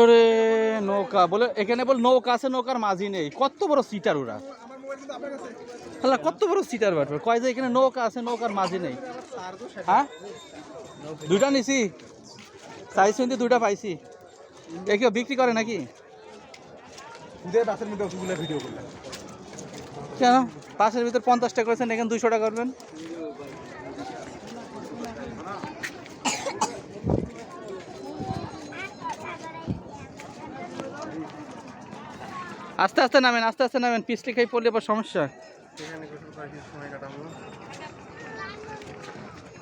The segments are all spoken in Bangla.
ওরে নৌকা বলে এখানে বল নৌকা আছে নৌকার মাঝি নেই। কত বড় সিটার ওরা? আল্লাহ কত বড় সিটার বাটবে কয় যে এখানে নৌকা আছে নৌকার মাঝি নেই। হ্যাঁ? দুইটা নিছি। চাইছি কিন্তু দুইটা পাইছি। কেউ বিক্রি করে নাকি? ভিডিও কেন? পাশের ভিতর পঞ্চাশ টাকা করেছেন এখানে দুইশো টাকা করবেন? আস্তে আস্তে নামেন, আস্তে আস্তে নামেন পিছলি খাই পড়লে আবার সমস্যা।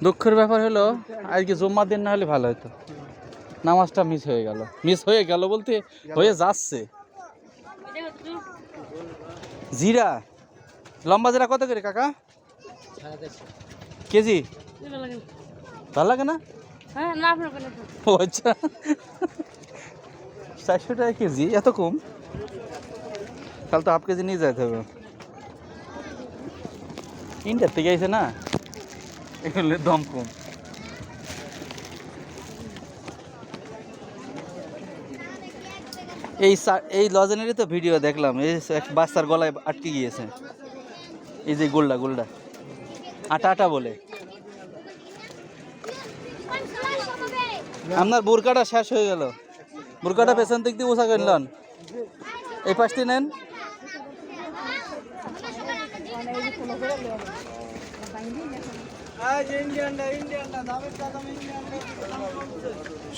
দুঃখের ব্যাপার হলো, আজকে জুম্মার দিন না হলে ভালো হতো। নামাজটা মিস হয়ে গেল। মিস হয়ে গেল বলতে হয়ে যাচ্ছে। জিরা, লম্বা জিরা কত করে কাকা? কেজি? ভালো লাগে না? আচ্ছা। চারশো টাকা কেজি, এত কম? তাহলে তো হাফ কেজি নিয়ে যেতে হবে। ইন্ডিয়ার থেকে আইছে না? এগুলো দম কম। এই এই লজেনেরই তো ভিডিও দেখলাম। এই এক বাচ্চার গলায় আটকে গিয়েছে। এই যে গোল্ডা গোল্ডা। আটা আটা বলে। আপনার বুরকাটা শেষ হয়ে গেল। বুরকাটা পেছন দিক দিয়ে উষা করলেন এই পাশটি নেন।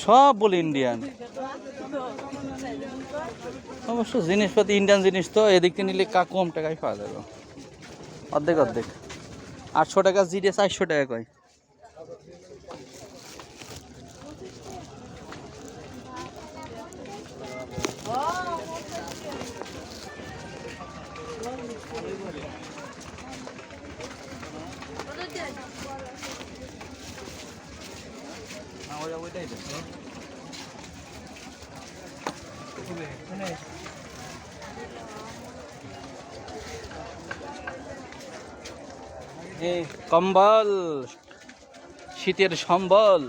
সব বলি ইন্ডিয়ান। অবশ্য জিনিসপাতি ইন্ডিয়ান জিনিস তো, এদিক থেকে নিলে কা কম টাকায় পাওয়া যাবে। অর্ধেক অর্ধেক। আটশো টাকা জিরে চারশো টাকা কয়। কম্বল শীতের সম্বল।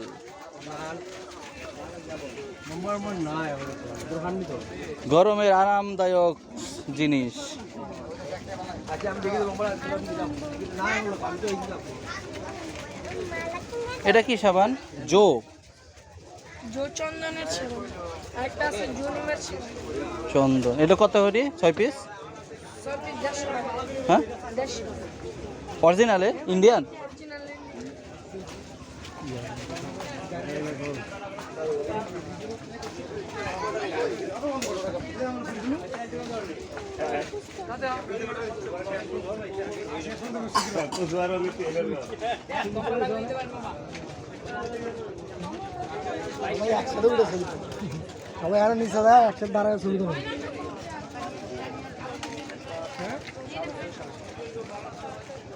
গরমের আরামদায়ক জিনিস। এটা কি সাবান? জো চন্দনের ছিল। আরেকটা আছে জুনিমের ছিল। চন্দন। এটা কত করে ছয় পিস হ্যাঁ? অরিজিনালে ইন্ডিয়ান সবাই আরও নিচে দেয় একসাথে দাঁড়ায় ছবি তো